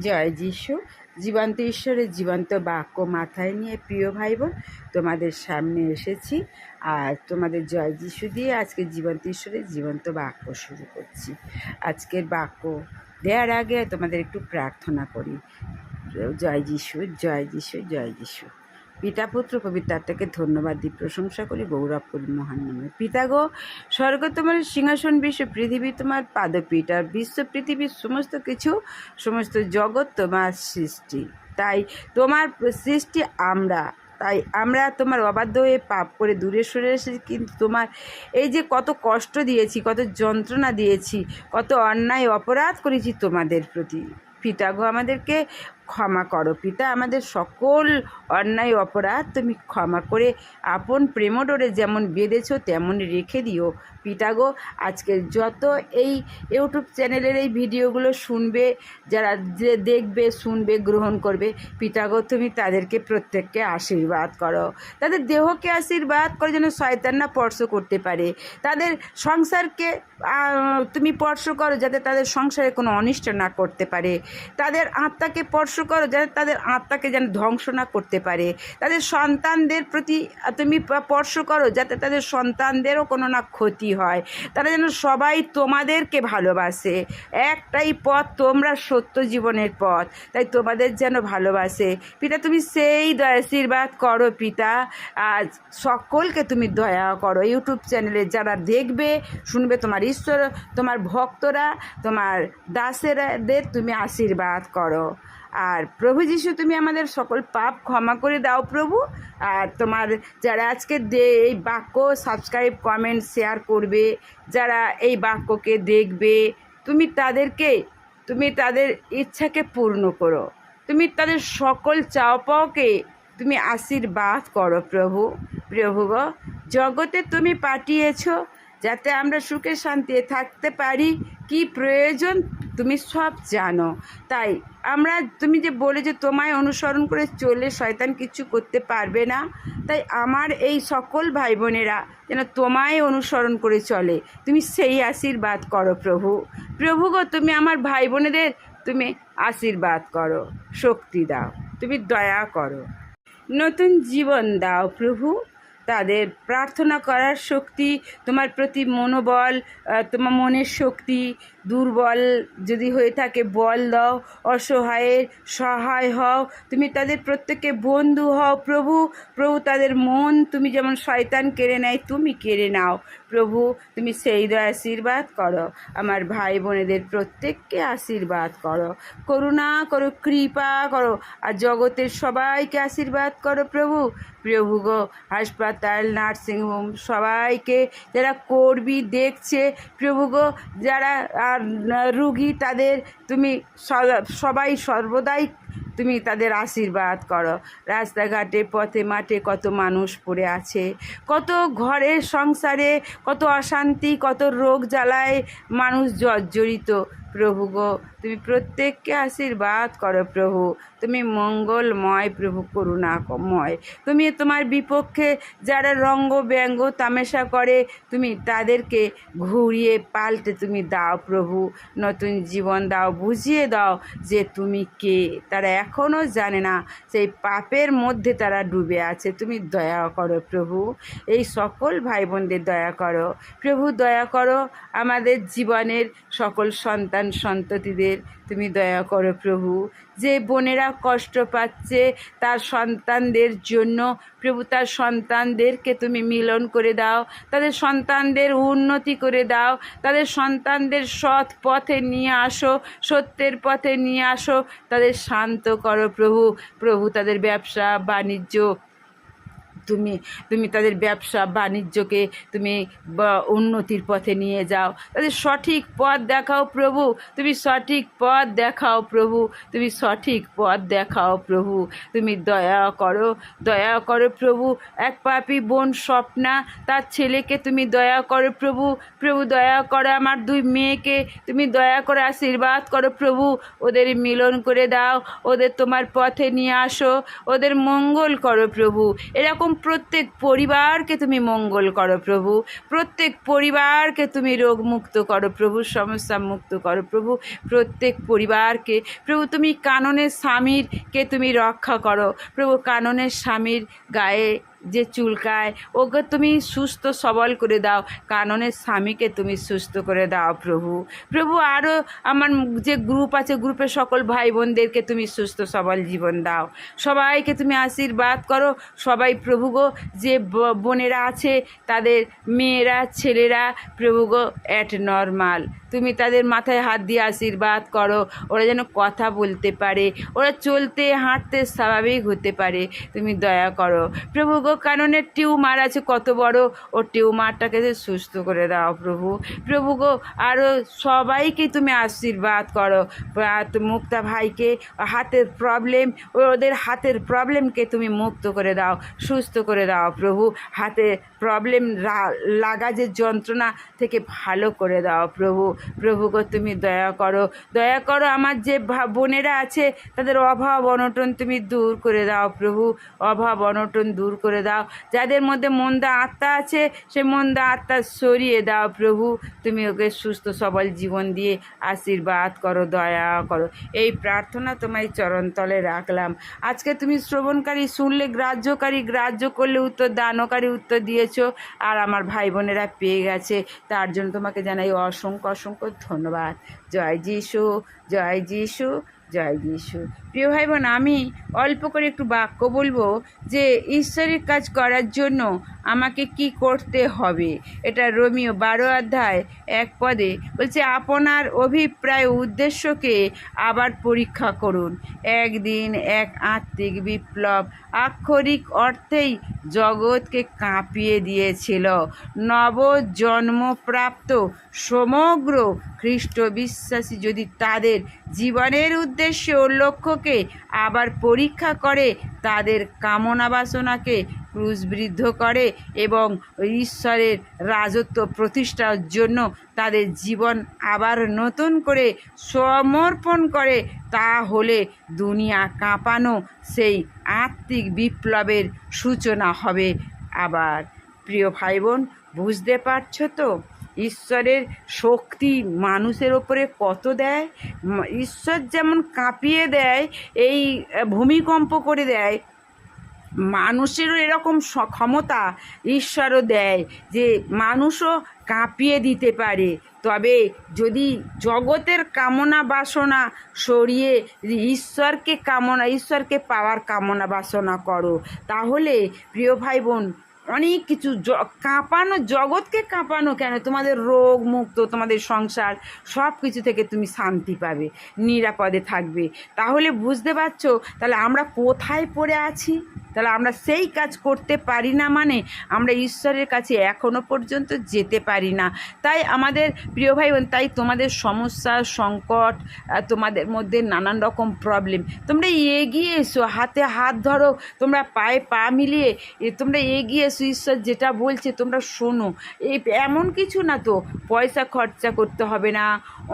জয় যিশু। জীবন্ত ঈশ্বরের জীবন্ত বাক্য মাথায় নিয়ে প্রিয় ভাই বোন তোমাদের সামনে এসেছি। আর তোমাদের জয় যিশু দিয়ে আজকে জীবন্ত ঈশ্বরের জীবন্ত বাক্য শুরু করছি। আজকের বাক্য দেওয়ার আগে তোমাদের একটু প্রার্থনা করি। জয় যিশু জয় যিশু জয় যিশু। পিতা পুত্র পবিত্রাত্মাকে ধন্যবাদ দিই প্রশংসা করি, গৌরব করি মহান নামে। পিতা গো, স্বর্গ তোমার সিংহাসন, বিশ্ব পৃথিবী তোমার পাদপীঠ, আর বিশ্ব পৃথিবীর সমস্ত কিছু, সমস্ত জগৎ তোমার সৃষ্টি। তাই তোমার সৃষ্টি আমরা, তাই আমরা তোমার অবাধ্য হয়ে পাপ করে দূরে সরে এসেছি, কিন্তু তোমার এই যে কত কষ্ট দিয়েছি, কত যন্ত্রণা দিয়েছি, কত অন্যায় অপরাধ করেছি তোমাদের প্রতি। পিতা গো, আমাদেরকে ক্ষমা করো। পিতা আমাদের সকল অন্যায় অপরাধ তুমি ক্ষমা করে আপন প্রেমডোরে যেমন বেঁধেছ তেমন রেখে দিও। পিতা গো। আজকের যত এই ইউটিউব চ্যানেলের এই ভিডিওগুলো শুনবে, যারা যে দেখবে, শুনবে, গ্রহণ করবে পিটাগো তুমি তাদেরকে প্রত্যেককে আশীর্বাদ করো। তাদের দেহকে আশীর্বাদ করে যেন শয়তান না স্পর্শ করতে পারে। তাদের সংসারকে তুমি স্পর্শ করো যাতে তাদের সংসারে কোনো অনিষ্ট না করতে পারে। তাদের আত্মাকে স্পর্শ করো যাতে তাদের আত্মাকে যেন ধ্বংস না করতে পারে। তাদের সন্তানদের প্রতি তুমি স্পর্শ করো যাতে তাদের সন্তানদেরও কোনো না ক্ষতি হয়। তারা যেন সবাই তোমাদেরকে ভালোবাসে। একটাই পথ তোমরা সত্য জীবনের পথ। তাই তোমাদের যেন ভালোবাসে। পিতা, তুমি সেই আশীর্বাদ করো পিতা। আজ সকলকে তুমি দয়া করো। ইউটিউব চ্যানেলে যারা দেখবে, শুনবে তোমার ঈশ্বর, তোমার ভক্তরা, তোমার দাসেরাদের তুমি আশীর্বাদ করো। আর প্রভু যিশু, তুমি আমাদের সকল পাপ ক্ষমা করে দাও প্রভু। আর তোমার যারা আজকে দে, এই বাক্য সাবস্ক্রাইব কমেন্ট শেয়ার করবে, যারা এই বাক্যকে দেখবে, তুমি তাদেরকে, তুমি তাদের ইচ্ছাকে পূর্ণ করো। তুমি তাদের সকল চাওয়া পাওয়াকে তুমি আশীর্বাদ করো প্রভু। প্রভু গো, জগতে তুমি পাঠিয়েছো, যাতে আমরা সুখে শান্তিতে থাকতে পারি। কি প্রয়োজন তুমি সব জানো। তাই আমরা তুমি যে বলে যে তোমায় অনুসরণ করে চলে শয়তান কিছু করতে পারবে না, তাই আমার এই সকল ভাই বোনেরা যেন তোমায় অনুসরণ করে চলে। তুমি সেই আশীর্বাদ করো প্রভু। প্রভু গো, তুমি আমার ভাই বোনেদের তুমি আশীর্বাদ করো, শক্তি দাও, তুমি দয়া করো। নতুন জীবন দাও প্রভু। তাদের প্রার্থনা করার শক্তি, তোমার প্রতি মনোবল তোমার মনের শক্তি দুর্বল যদি হয়ে থাকে, বল দাও, অসহায়ের সহায় হও, তুমি তাদের প্রত্যেকে বন্ধু হও। প্রভু প্রভু তাদের মন, তুমি যেমন শয়তান কেড়ে নেয়, তুমি কেড়ে নাও। প্রভু, তুমি সেই দয় আশীর্বাদ করো। আমার ভাই বোনেদের প্রত্যেককে আশীর্বাদ করো। করুণা করো, কৃপা করো, আর জগতের সবাইকে আশীর্বাদ করো প্রভু। প্রভু গো, হাসপাতাল নার্সিংহোম সবাইকে যারা করবি দেখছে, প্রভু গো, যারা আর রুগী, তাদের তুমি সবাই সর্বদাই তুমি তাদের আশীর্বাদ করো। রাস্তাঘাটে, পথে, মাঠে কত মানুষ পড়ে আছে। কত ঘরের সংসারে কত অশান্তি, কত রোগ জ্বালায় মানুষ জর্জরিত। প্রভু গো তুমি প্রত্যেককে আশীর্বাদ করো প্রভু। তুমি মঙ্গলময় প্রভু, করুণাময়। তুমি তোমার বিপক্ষে যারা রঙ্গ ব্যঙ্গ তামেশা করে, তুমি তাদেরকে ঘুরিয়ে পাল্টে তুমি দাও প্রভু। নতুন জীবন দাও, বুঝিয়ে দাও যে তুমি কে। তারা এখনও জানে না সেই পাপের মধ্যে তারা ডুবে আছে। তুমি দয়া করো প্রভু। এই সকল ভাই বোনদের দয়া করো। প্রভু দয়া করো আমাদের জীবনের সকল সন্তান, সন্ততিদের তুমি দয়া করো প্রভু। যে বোনেরা কষ্ট পাচ্ছে তার সন্তানদের জন্য, প্রভু তার সন্তানদেরকে তুমি মিলন করে দাও। তাদের সন্তানদের উন্নতি করে দাও। তাদের সন্তানদের সৎ পথে নিয়ে আসো, সত্যের পথে নিয়ে আসো। তাদের শান্ত করো প্রভু। প্রভু তাদের ব্যবসা, বাণিজ্য তুমি তুমি তাদের ব্যবসা বাণিজ্যকে তুমি উন্নতির পথে নিয়ে যাও। তাদের সঠিক পথ দেখাও প্রভু, তুমি সঠিক পথ দেখাও প্রভু, তুমি সঠিক পথ দেখাও প্রভু। তুমি দয়া করো দয়া করো প্রভু, এক পাপি বোন স্বপ্না, তার ছেলেকে তুমি দয়া করো প্রভু। প্রভু, দয়া করো আমার দুই মেয়েকে, তুমি দয়া করে আশীর্বাদ করো প্রভু। ওদের মিলন করে দাও, ওদের তোমার পথে নিয়ে আসো, ওদের মঙ্গল করো প্রভু। এরকম প্রত্যেক পরিবারকে তুমি মঙ্গল করো প্রভু। প্রত্যেক পরিবারকে তুমি রোগ মুক্ত করো প্রভু সমস্যা মুক্ত করো প্রভু। প্রত্যেক পরিবারকে প্রভু, তুমি কাননের স্বামীরকে তুমি রক্ষা করো। প্রভু, কাননের স্বামীর গায়ে যে চুলকায়, ওকে তুমি সুস্থ সবল করে দাও কাননের স্বামীকে তুমি সুস্থ করে দাও প্রভু। প্রভু আরও আমার যে গ্রুপ আছে, গ্রুপের সকল ভাই বোনদেরকে তুমি সুস্থ সবল জীবন দাও। সবাইকে তুমি আশীর্বাদ করো। সবাই প্রভু গো, যে বোনেরা আছে, তাদের মেয়েরা, ছেলেরা, প্রভু গো অ্যাট নর্মাল তুমি তাদের মাথায় হাত দিয়ে আশীর্বাদ করো। ওরা যেন কথা বলতে পারে, ওরা চলতে, হাঁটতে স্বাভাবিক হতে পারে। তুমি দয়া করো। প্রভু গো কারণে টিউমার আছে, কত বড় ও টিউমারটাকে যে সুস্থ করে দাও প্রভু। প্রভু গো আরও সবাইকে তুমি আশীর্বাদ করো। মুক্তা ভাইকে হাতের প্রবলেম ওদের হাতের প্রবলেমকে তুমি মুক্ত করে দাও, সুস্থ করে দাও প্রভু। হাতে প্রবলেম লাগা যে যন্ত্রণা থেকে ভালো করে দাও। প্রভু প্রভু গো তুমি দয়া করো। দয়া করো আমার যে বোনেরা আছে, তাদের অভাব অনটন তুমি দূর করে দাও প্রভু। অভাব অনটন দূর করে দাও। যাদের মধ্যে মন্দা আত্মা আছে, সে মন্দা আত্মা সরিয়ে দাও প্রভু। তুমি ওকে সুস্থ, সবল জীবন দিয়ে আশীর্বাদ করো, দয়া করো। এই প্রার্থনা তোমার চরণতলে রাখলাম। আজকে তুমি শ্রবণকারী, শুনলে গ্রাহ্যকারী, গ্রাহ্য করলে উত্তর, দানকারী উত্তর দিয়েছ আর আমার ভাই বোনেরা পেয়ে গেছে। তার জন্য তোমাকে জানাই অসংখ্য অসংখ্য ধন্যবাদ। জয় যিশু জয় যিশু জয় যিশু। প্রিয় ভাই বোন আমি অল্প করে একটু বাক্য বলব যে ঈশ্বরের কাজ করার জন্য আমাকে কি করতে হবে। এটা রোমিও বারো অধ্যায় এক পদে বলছে, আপনার অভিপ্রায় উদ্দেশ্যকে আবার পরীক্ষা করুন। একদিন এক আত্মিক বিপ্লব আক্ষরিক অর্থেই জগৎকে কাঁপিয়ে দিয়েছিল। নবজন্মপ্রাপ্ত সমগ্র খ্রিস্ট বিশ্বাসী যদি তাদের জীবনের উদ্দেশ্য ও লক্ষ্যকে আবার পরীক্ষা করে, তাদের কামনা বাসনাকে ক্রুশবৃদ্ধ করে এবং ঈশ্বরের রাজত্ব প্রতিষ্ঠার জন্য তাদের জীবন আবার নতুন করে সমর্পণ করে তা হলে দুনিয়া কাঁপানো সেই আত্মিক বিপ্লবের সূচনা হবে আবার। প্রিয় ভাই বোন বুঝতে পারছ তো? ঈশ্বরের শক্তি মানুষের ওপরে কত দেয়? ঈশ্বর যেমন কাঁপিয়ে দেয়, এই ভূমিকম্প করে দেয়, মানুষেরও এরকম ক্ষমতা ঈশ্বরও দেয় যে মানুষও কাঁপিয়ে দিতে পারে। তবে যদি জগতের কামনা বাসনা সরিয়ে ঈশ্বরকে কামনা, ঈশ্বরকে পাওয়ার কামনা বাসনা করো, তাহলে প্রিয় ভাই বোন অনেক কিছু কাঁপানো, জগৎকে কাঁপানো কেন? তোমাদের রোগ মুক্ত, তোমাদের সংসার সব কিছু থেকে তুমি শান্তি পাবে, নিরাপদে থাকবে। তাহলে বুঝতে পারছ? তাহলে আমরা কোথায় পড়ে আছি? তাহলে আমরা সেই কাজ করতে পারি না মানে আমরা ঈশ্বরের কাছে এখনও পর্যন্ত যেতে পারি না। তাই আমাদের প্রিয় ভাই বোন, তাই তোমাদের সমস্যা, সংকট তোমাদের মধ্যে নানান রকম প্রবলেম তোমরা এগিয়ে এসো, হাতে হাত ধরো, তোমরা পায়ে পা মিলিয়ে তোমরা এগিয়ে এসো। ঈশ্বর যেটা বলছে, তোমরা শোনো। এই এমন কিছু না তো, পয়সা খরচা করতে হবে না,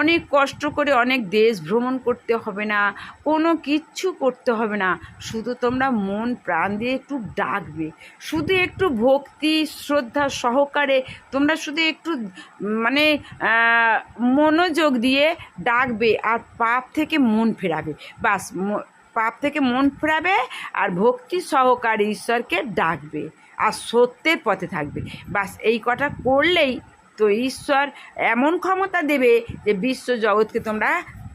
অনেক কষ্ট করে অনেক দেশ ভ্রমণ করতে হবে না, কোনো কিচ্ছু করতে হবে না। শুধু তোমরা মন, প্রাণ দিয়ে একটু ডাকবে। শুধু একটু ভক্তি, শ্রদ্ধা সহকারে তোমরা শুধু একটু মানে মনোযোগ দিয়ে ডাকবে আর পাপ থেকে মন ফেরাবে। বাস পাপ থেকে মন ফেরাবে আর ভক্তি সহকারে ঈশ্বরকে ডাকবে। আর সত্যের পথে থাকবে। বাস এই কটা করলেই তো ঈশ্বর এমন ক্ষমতা দেবে যে বিশ্ব জগৎকে তোমরা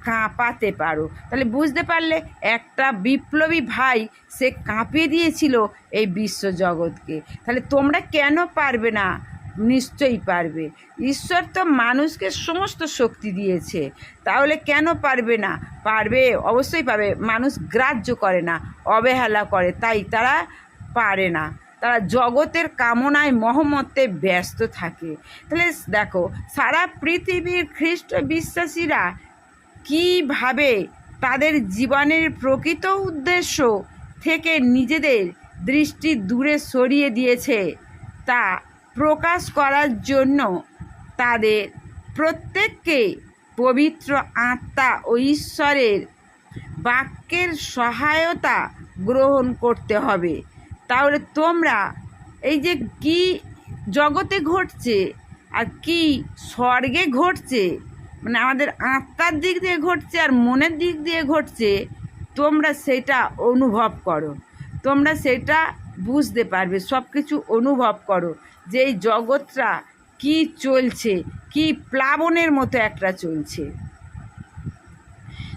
কাঁপাতে পারো। তাহলে বুঝতে পারলে একটা বিপ্লবী ভাই সে কাঁপিয়ে দিয়েছিল এই বিশ্ব জগৎকে। তাহলে তোমরা কেন পারবে না? নিশ্চয়ই পারবে। ঈশ্বর তো মানুষকে সমস্ত শক্তি দিয়েছে। তাহলে কেন পারবে না? পারবে, অবশ্যই পারবে। মানুষ গ্রাহ্য করে না, অবহেলা করে, তাই তারা পারে না। তারা জগতের কামনায় মহমত্বে ব্যস্ত থাকে। তাহলে দেখো, সারা পৃথিবীর খ্রিস্ট বিশ্বাসীরা কীভাবে তাদের জীবনের প্রকৃত উদ্দেশ্য থেকে নিজেদের দৃষ্টি দূরে সরিয়ে দিয়েছে, তা প্রকাশ করার জন্য তাদের প্রত্যেককে পবিত্র আত্মা ও ঈশ্বরের বাক্যের সহায়তা গ্রহণ করতে হবে। তাহলে তোমরা এই যে কি জগতে ঘটছে আর কি স্বর্গে ঘটছে মানে আমাদের আত্মার দিক দিয়ে ঘটছে আর মনের দিক দিয়ে ঘটছে, তোমরা সেটা অনুভব করো। তোমরা সেটা বুঝতে পারবে সব কিছু অনুভব করো যে এই জগৎটা কি চলছে, কি প্লাবনের মতো একটা চলছে।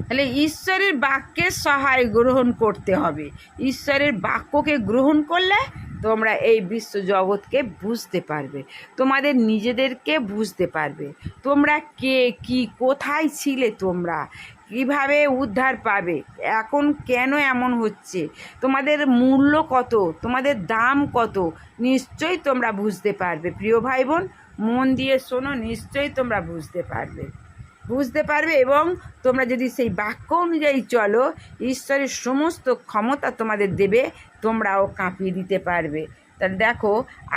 তাহলে ঈশ্বরের বাক্যের সহায় গ্রহণ করতে হবে। ঈশ্বরের বাক্যকে গ্রহণ করলে তোমরা এই বিশ্ব জগৎকে বুঝতে পারবে। তোমাদের নিজেদেরকে বুঝতে পারবে। তোমরা কে, কি, কোথায় ছিলে তোমরা? কীভাবে উদ্ধার পাবে? এখন কেন এমন হচ্ছে? তোমাদের মূল্য কত? তোমাদের দাম কত? নিশ্চয়ই তোমরা বুঝতে পারবে। প্রিয় ভাই বোন মন দিয়ে শোনো, নিশ্চয়ই তোমরা বুঝতে পারবে। বুঝতে পারবে এবং তোমরা যদি সেই বাক্য অনুযায়ী চলো, ঈশ্বরের সমস্ত ক্ষমতা তোমাদের দেবে, তোমরাও কাঁপিয়ে দিতে পারবে। তা দেখো,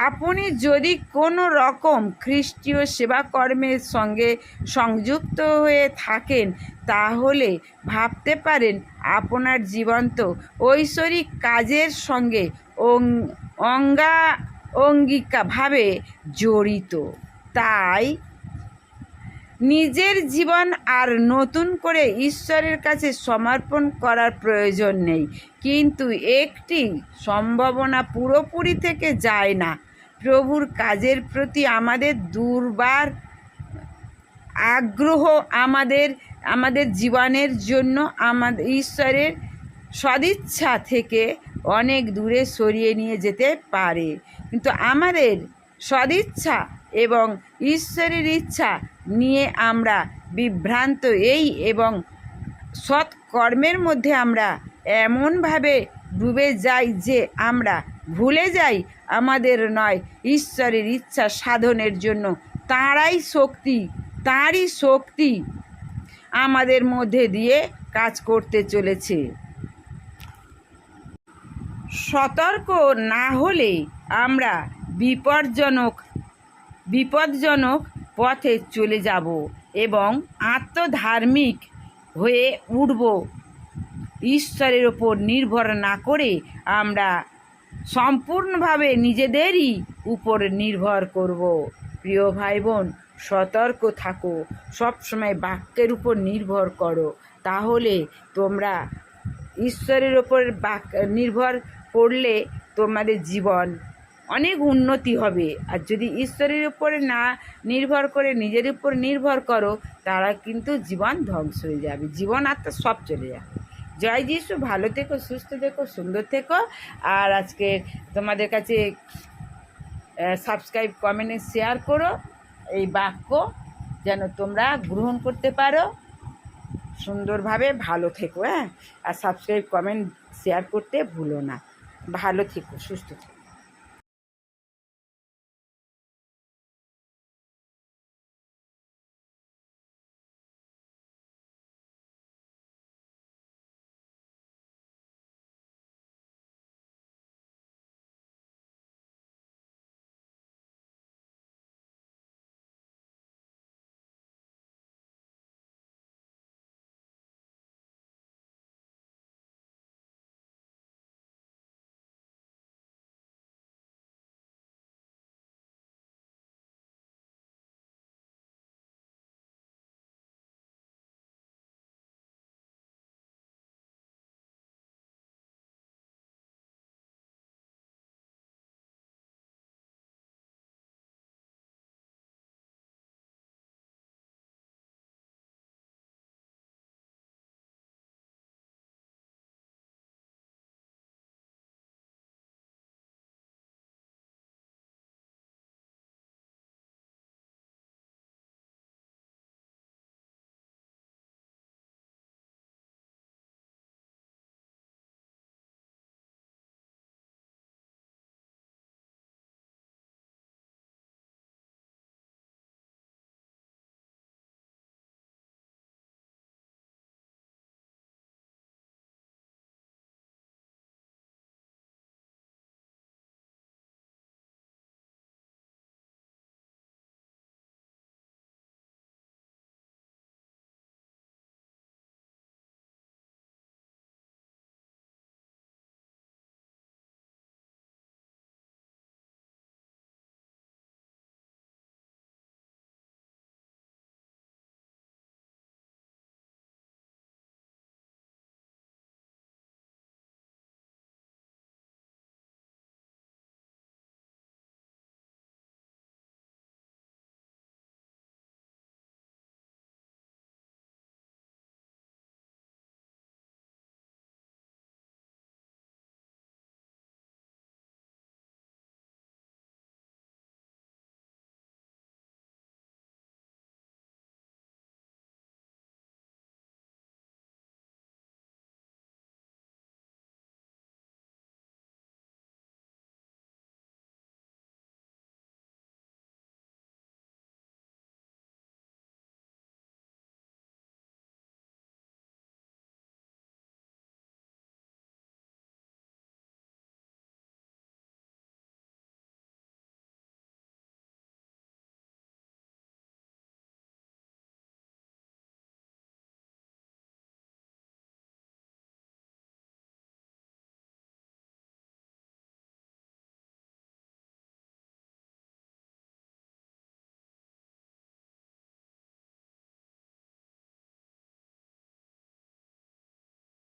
আপনি যদি কোনো রকম খ্রিস্টীয় সেবাকর্মের সঙ্গে সংযুক্ত হয়ে থাকেন, তাহলে ভাবতে পারেন আপনার জীবন্ত ঐশ্বরিক কাজের সঙ্গে অঙ্গা, অঙ্গিকাভাবে জড়িত। তাই নিজের জীবন আর নতুন করে ঈশ্বরের কাছে সমর্পণ করার প্রয়োজন নেই। কিন্তু একটি সম্ভাবনা পুরোপুরি থেকে যায় না। প্রভুর কাজের প্রতি আমাদের দুর্বার আগ্রহ আমাদের আমাদের জীবনের জন্য আমাদের ঈশ্বরের সদিচ্ছা থেকে অনেক দূরে সরিয়ে নিয়ে যেতে পারে। কিন্তু আমাদের সদিচ্ছা এবং ঈশ্বরের ইচ্ছা নিয়ে আমরা বিভ্রান্ত এই এবং সৎ কর্মের মধ্যে আমরা এমনভাবে ডুবে যাই যে আমরা ভুলে যাই আমাদের নয়, ঈশ্বরের ইচ্ছা সাধনের জন্য। তাঁরাই শক্তি, তাঁরই শক্তি আমাদের মধ্যে দিয়ে কাজ করতে চলেছে। সতর্ক না হলে আমরা বিপজ্জনক বিপজ্জনক পথে চলে যাব এবং আত্মধার্মিক হয়ে উঠব। ঈশ্বরের ওপর নির্ভর না করে আমরা সম্পূর্ণভাবে নিজেদেরই উপর নির্ভর করব। প্রিয় ভাই বোন সতর্ক থাকো, সবসময় বাক্যের উপর নির্ভর করো। তাহলে তোমরা ঈশ্বরের ওপর বাক নির্ভর করলে তোমাদের জীবন অনেক উন্নতি হবে। আর যদি ঈশ্বরের উপরে না নির্ভর করে, নিজের উপর নির্ভর করো, তারা কিন্তু জীবন ধ্বংস হয়ে যাবে। জীবন আত্মা সব চলে যাবে। জয় যিশু, ভালো থেকো, সুস্থ থেকো, সুন্দর থেকো। আর আজকে তোমাদের কাছে সাবস্ক্রাইব কমেন্টে শেয়ার করো। এই বাক্য যেন তোমরা গ্রহণ করতে পারো। সুন্দরভাবে ভালো থেকো হ্যাঁ? আর সাবস্ক্রাইব কমেন্ট শেয়ার করতে ভুলো না। ভালো থেকো, সুস্থ থেকো।